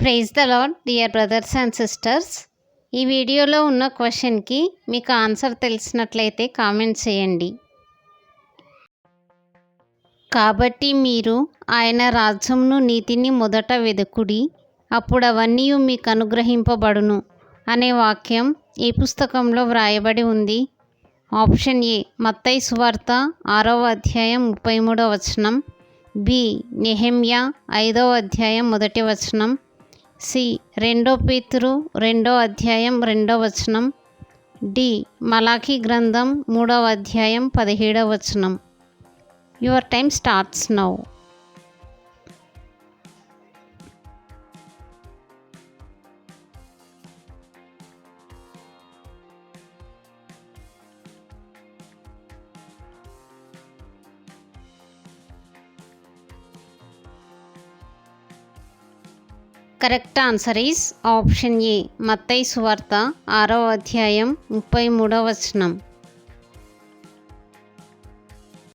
Praise the Lord dear brothers and sisters ఈ వీడియోలో ఉన్న క్వశ్చన్కి మీకు ఆన్సర్ తెలిసినట్లయితే కామెంట్ చేయండి. కాబట్టి మీరు ఆయన రాజ్యంను నీతిని మొదట వెదుకుడి అప్పుడు అవన్నీ మీకు అనుగ్రహింపబడును అనే వాక్యం ఈ పుస్తకంలో వ్రాయబడి ఉంది. ఆప్షన్ ఏ మత్తై సువార్త ఆరవ అధ్యాయం ముప్పై మూడవ వచనం బి నెహెమ్యా ఐదవ అధ్యాయం మొదటి వచనం సి. రెండో పేతురు రెండో అధ్యాయం రెండో వచనం. డి. మలాఖీ గ్రంథం మూడవ అధ్యాయం పదిహేడవ వచనం. Your time starts now. Correct answer is option A. Matthai సువార్త ఆరో అధ్యాయం ముప్పై మూడవ వచనం.